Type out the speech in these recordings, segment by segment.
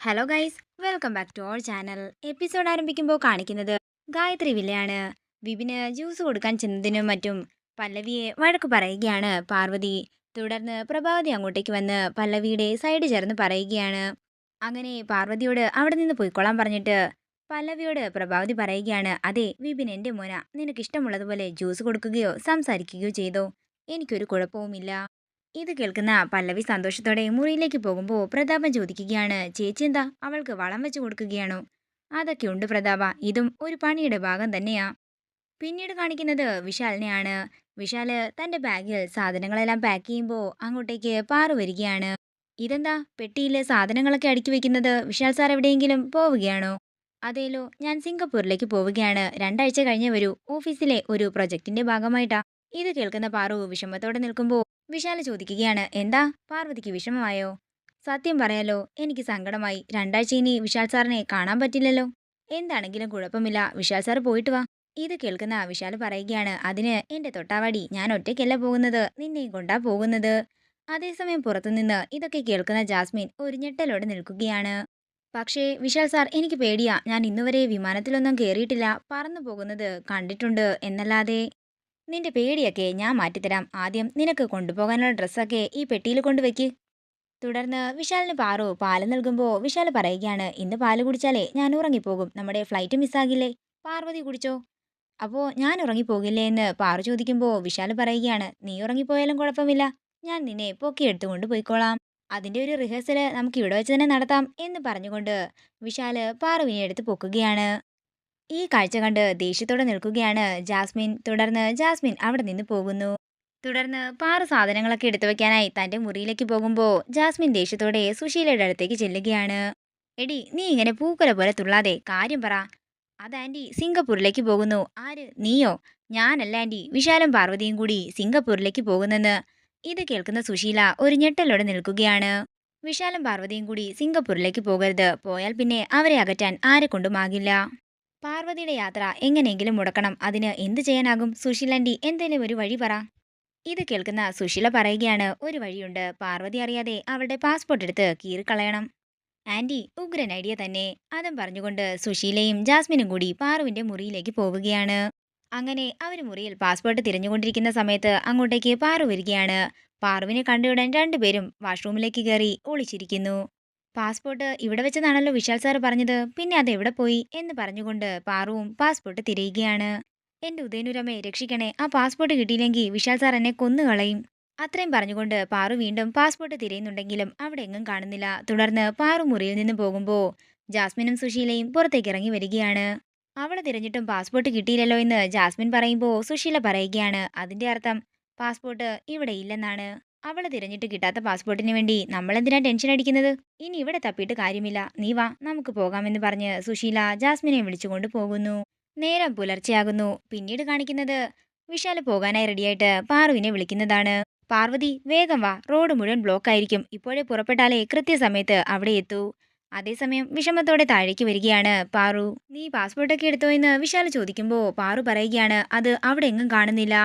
Hello guys welcome back to our channel episode ആരംഭിക്കുമ്പോൾ കാണിക്കുന്നത് ഗായത്രി വില്ലയാണ്. വിപിന് juice കൊടുക്കാൻ ചെന്നതിനും മറ്റും പല്ലവിയെ വഴക്ക് പറയുകയാണ് പാർവതി. തുടർന്ന് പ്രഭാവതി അങ്ങോട്ടേക്ക് വന്ന് പല്ലവിയുടെ സൈഡ് ചേർന്ന് പറയുകയാണ്. അങ്ങനെ പാർവതിയോട് അവിടെ നിന്ന് പോയിക്കൊള്ളാൻ പറഞ്ഞിട്ട് പല്ലവിയോട് പ്രഭാവതി പറയുകയാണ് അതെ വിപിൻ എന്റെ മോന. നിനക്കിഷ്ടമുള്ളതുപോലെ ജ്യൂസ് കൊടുക്കുകയോ സംസാരിക്കുകയോ ചെയ്തോ. എനിക്കൊരു കുഴപ്പവുമില്ല. ഇത് കേൾക്കുന്ന പല്ലവി സന്തോഷത്തോടെ മുറിയിലേക്ക് പോകുമ്പോൾ പ്രതാപൻ ചോദിക്കുകയാണ് ചേച്ചി എന്താ? അവൾക്ക് വളം വെച്ച് കൊടുക്കുകയാണോ? അതൊക്കെ ഉണ്ട് പ്രതാപ. ഇതും ഒരു പണിയുടെ ഭാഗം തന്നെയാ. പിന്നീട് കാണിക്കുന്നത് വിശാലിനെയാണ്. വിശാൽ തന്റെ ബാഗിൽ സാധനങ്ങളെല്ലാം പാക്ക് ചെയ്യുമ്പോൾ അങ്ങോട്ടേക്ക് പാറു വരികയാണ്. ഇതെന്താ? പെട്ടിയിൽ സാധനങ്ങളൊക്കെ അടുക്കി വെക്കുന്നത് വിശാൽ സാർ എവിടെയെങ്കിലും പോവുകയാണോ? അതേലോ ഞാൻ സിംഗപ്പൂരിലേക്ക് പോവുകയാണ്. രണ്ടാഴ്ച കഴിഞ്ഞ് വരൂ. ഓഫീസിലെ ഒരു പ്രൊജക്ടിന്റെ ഭാഗമായിട്ടാ. ഇത് കേൾക്കുന്ന പാറു വിഷമത്തോടെ നിൽക്കുമ്പോൾ വിശാല ചോദിക്കുകയാണ്. എന്താ? പാർവതിക്ക് വിഷമമായോ? സത്യം പറയാലോ എനിക്ക് സങ്കടമായി. രണ്ടാഴ്ച ഇനി വിശാൽ സാറിനെ കാണാൻ പറ്റില്ലല്ലോ. എന്താണെങ്കിലും കുഴപ്പമില്ല. വിശാൽ സാർ പോയിട്ട് വാ. ഇത് കേൾക്കുന്ന വിശാൽ പറയുകയാണ്. അതിന് എന്റെ തൊട്ടാവാടി. ഞാൻ ഒറ്റയ്ക്കല്ല പോകുന്നത്? നിന്നെയും കൊണ്ടാ പോകുന്നത്? അതേസമയം പുറത്തുനിന്ന് ഇതൊക്കെ കേൾക്കുന്ന ജാസ്മിൻ ഒരു ഞെട്ടലോടെ നിൽക്കുകയാണ്. പക്ഷേ വിശാൽ സാർ എനിക്ക് പേടിയാ. ഞാൻ ഇന്നുവരെ വിമാനത്തിലൊന്നും കയറിയിട്ടില്ല പറന്നു പോകുന്നത് കണ്ടിട്ടുണ്ട് എന്നല്ലാതെ നിന്റെ പേടിയൊക്കെ ഞാൻ മാറ്റിത്തരാം. ആദ്യം നിനക്ക് കൊണ്ടുപോകാനുള്ള ഡ്രസ്സൊക്കെ ഈ പെട്ടിയിൽ കൊണ്ടുവയ്ക്ക്. തുടർന്ന് വിശാലിന് പാറു പാൽ നൽകുമ്പോൾ വിശാൽ പറയുകയാണ് ഇന്ന് പാൽ കുടിച്ചാലേ ഞാൻ ഉറങ്ങിപ്പോകും. നമ്മുടെ ഫ്ലൈറ്റ് മിസ്സാകില്ലേ പാർവതി കുടിച്ചോ? അപ്പോൾ ഞാൻ ഉറങ്ങിപ്പോകില്ലേ? എന്ന് പാറു ചോദിക്കുമ്പോൾ വിശാൽ പറയുകയാണ് നീ ഉറങ്ങിപ്പോയാലും കുഴപ്പമില്ല. ഞാൻ നിന്നെ പൊക്കിയെടുത്തുകൊണ്ട് പോയിക്കോളാം അതിന്റെ ഒരു റിഹേഴ്സൽ നമുക്ക് ഇവിടെ വെച്ച് തന്നെ നടത്താം എന്ന് പറഞ്ഞുകൊണ്ട് വിശാൽ പാറുവിനെ എടുത്ത് പൊക്കുകയാണ്. ഈ കാഴ്ച കണ്ട് ദേഷ്യത്തോടെ നിൽക്കുകയാണ് ജാസ്മിൻ. തുടർന്ന് ജാസ്മിൻ അവിടെ നിന്ന് പോകുന്നു. തുടർന്ന് പാറ സാധനങ്ങളൊക്കെ എടുത്തു വെക്കാനായി തന്റെ മുറിയിലേക്ക് പോകുമ്പോൾ ജാസ്മിൻ ദേഷ്യത്തോടെ സുശീലയുടെ അടുത്തേക്ക് ചെല്ലുകയാണ്. എടി നീ ഇങ്ങനെ പൂക്കുല പോലെ തുള്ളാതെ കാര്യം പറ. അത് ആന്റി സിംഗപ്പൂരിലേക്ക് പോകുന്നു. ആര്? നീയോ? ഞാനല്ല ആന്റി വിശാലം പാർവതിയും കൂടി സിംഗപ്പൂരിലേക്ക് പോകുന്നെന്ന്. ഇത് കേൾക്കുന്ന സുശീല ഒരു ഞെട്ടലോടെ നിൽക്കുകയാണ്. വിശാലം പാർവതിയും കൂടി സിംഗപ്പൂരിലേക്ക് പോകരുത്. പോയാൽ പിന്നെ അവരെ അകറ്റാൻ ആരെ കൊണ്ടുമാകില്ല പാർവതിയുടെ യാത്ര എങ്ങനെയെങ്കിലും മുടക്കണം. അതിന് എന്ത് ചെയ്യാനാകും? സുശീലന്റെ എന്തെങ്കിലും ഒരു വഴി പറ. ഇത് കേൾക്കുന്ന സുശീല പറയുകയാണ് ഒരു വഴിയുണ്ട്. പാർവതി അറിയാതെ അവളുടെ പാസ്പോർട്ട് എടുത്ത് കീറിക്കളയണം. ആന്റി ഉഗ്രൻ ഐഡിയ തന്നെ. അതും പറഞ്ഞുകൊണ്ട് സുശീലയും ജാസ്മിനും കൂടി പാറുവിന്റെ മുറിയിലേക്ക് പോവുകയാണ്. അങ്ങനെ അവർ മുറിയിൽ പാസ്പോർട്ട് തിരഞ്ഞുകൊണ്ടിരിക്കുന്ന സമയത്ത് അങ്ങോട്ടേക്ക് പാറു വരികയാണ്. പാറുവിനെ കണ്ടയുടൻ രണ്ടുപേരും വാഷ്റൂമിലേക്ക് കയറി ഒളിച്ചിരിക്കുന്നു. പാസ്പോർട്ട് ഇവിടെ വെച്ചതാണല്ലോ വിശാൽ സാർ പറഞ്ഞത്. പിന്നെ അത് എവിടെ പോയി എന്ന് പറഞ്ഞുകൊണ്ട് പാറുവും പാസ്പോർട്ട് തിരയുകയാണ്. എന്റെ ഉദയനുരമയെ രക്ഷിക്കണേ. ആ പാസ്പോർട്ട് കിട്ടിയില്ലെങ്കിൽ വിശാൽ സാർ എന്നെ കൊന്നുകളയും അത്രയും പറഞ്ഞുകൊണ്ട് പാറു വീണ്ടും പാസ്പോർട്ട് തിരയുന്നുണ്ടെങ്കിലും അവിടെ എങ്ങും കാണുന്നില്ല. തുടർന്ന് പാറു മുറിയിൽ നിന്ന് പോകുമ്പോൾ ജാസ്മിനും സുശീലയും പുറത്തേക്ക് ഇറങ്ങി വരികയാണ്. അവളെ തിരഞ്ഞിട്ടും പാസ്പോർട്ട് കിട്ടിയില്ലല്ലോ എന്ന് ജാസ്മിൻ പറയുമ്പോൾ സുശീല പറയുകയാണ്. അതിന്റെ അർത്ഥം പാസ്പോർട്ട് ഇവിടെ ഇല്ലെന്നാണ്. അവളെ തിരഞ്ഞിട്ട് കിട്ടാത്ത പാസ്പോർട്ടിന് വേണ്ടി നമ്മളെന്തിനാ ടെൻഷൻ അടിക്കുന്നത്? ഇനി ഇവിടെ തപ്പിയിട്ട് കാര്യമില്ല. നീ വാ നമുക്ക് പോകാമെന്ന് പറഞ്ഞ് സുശീല ജാസ്മിനെ വിളിച്ചുകൊണ്ട് പോകുന്നു. നേരം പുലർച്ചെയാകുന്നു. പിന്നീട് കാണിക്കുന്നത് വിശാല പോകാനായി റെഡിയായിട്ട് പാർവിനെ വിളിക്കുന്നതാണ്. പാർവതി വേഗം വാ. റോഡ് മുഴുവൻ ബ്ലോക്ക് ആയിരിക്കും. ഇപ്പോഴേ പുറപ്പെട്ടാലേ കൃത്യസമയത്ത് അവിടെ എത്തൂ. അതേസമയം വിഷമത്തോടെ താഴേക്ക് വരികയാണ് പാറു. നീ പാസ്പോർട്ടൊക്കെ എടുത്തോ എന്ന് വിശാല ചോദിക്കുമ്പോൾ പാറു പറയുകയാണ് അത് അവിടെ എങ്ങും കാണുന്നില്ല.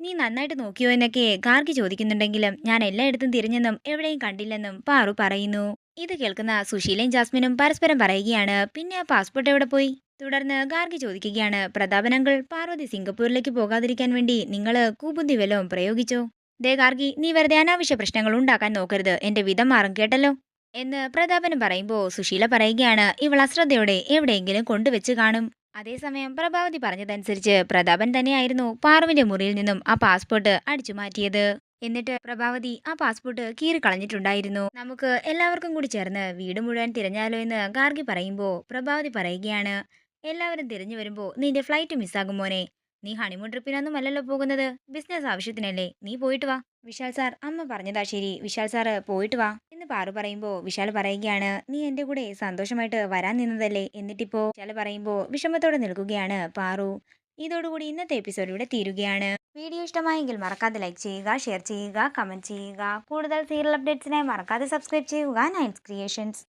നീ നന്നായിട്ട് നോക്കിയോ എന്നൊക്കെ ഗാർഗി ചോദിക്കുന്നുണ്ടെങ്കിലും ഞാൻ എല്ലായിടത്തും തിരിഞ്ഞെന്നും എവിടെയും കണ്ടില്ലെന്നും പാറു പറയുന്നു. ഇത് കേൾക്കുന്ന സുശീലയും ജാസ്മിനും പരസ്പരം പറയുകയാണ് പിന്നെ ആ പാസ്പോർട്ട് എവിടെ പോയി? തുടർന്ന് ഗാർഗി ചോദിക്കുകയാണ് പ്രതാപനങ്ങൾ പാർവതി സിംഗപ്പൂരിലേക്ക് പോകാതിരിക്കാൻ വേണ്ടി നിങ്ങൾ കൂബുദ്ധി വല്ലതും പ്രയോഗിച്ചോ? ദേ ഗാർഗി നീ വെറുതെ അനാവശ്യ പ്രശ്നങ്ങൾ ഉണ്ടാക്കാൻ നോക്കരുത് എന്റെ വിധം മാറും കേട്ടല്ലോ? എന്ന് പ്രതാപനും പറയുമ്പോൾ സുശീല പറയുകയാണ് ഇവൾ അശ്രദ്ധയോടെ എവിടെയെങ്കിലും കൊണ്ടുവച്ച് കാണും. അതേസമയം പ്രഭാവതി പറഞ്ഞതനുസരിച്ച് പ്രതാപൻ തന്നെയായിരുന്നു പാറുവിന്റെ മുറിയിൽ നിന്നും ആ പാസ്പോർട്ട് അടിച്ചു മാറ്റിയത്. എന്നിട്ട് പ്രഭാവതി ആ പാസ്പോർട്ട് കീറിക്കളഞ്ഞിട്ടുണ്ടായിരുന്നു. നമുക്ക് എല്ലാവർക്കും കൂടി ചേർന്ന് വീട് മുഴുവൻ തിരഞ്ഞാലോ എന്ന് ഗാർഗി പറയുമ്പോൾ പ്രഭാവതി പറയുകയാണ്. എല്ലാവരും തിരഞ്ഞു വരുമ്പോൾ നിന്റെ ഫ്ലൈറ്റ് മിസ്സാകും മോനെ. നീ ഹണിമൂൺ ട്രിപ്പിനൊന്നും അല്ലല്ലോ പോകുന്നത്. ബിസിനസ് ആവശ്യത്തിനല്ലേ? നീ പോയിട്ട് വാ. വിശാൽ സാർ അമ്മ പറഞ്ഞതാ ശരി. വിശാൽ സാറ് പോയിട്ട് വാ. എന്ന് പാറു പറയുമ്പോൾ വിശാൽ പറയുകയാണ് നീ എന്റെ കൂടെ സന്തോഷമായിട്ട് വരാൻ നിന്നതല്ലേ? എന്നിട്ടിപ്പോ വിശാൽ പറയുമ്പോൾ വിഷമത്തോടെ നിൽക്കുകയാണ് പാറു. ഇതോടുകൂടി ഇന്നത്തെ എപ്പിസോഡ് ഇവിടെ തീരുകയാണ്. വീഡിയോ ഇഷ്ടമായെങ്കിൽ മറക്കാതെ ലൈക്ക് ചെയ്യുക ഷെയർ ചെയ്യുക കമന്റ് ചെയ്യുക. കൂടുതൽ സീരിയൽ അപ്ഡേറ്റ്സിനായി മറക്കാതെ സബ്സ്ക്രൈബ് ചെയ്യുക. Nines creations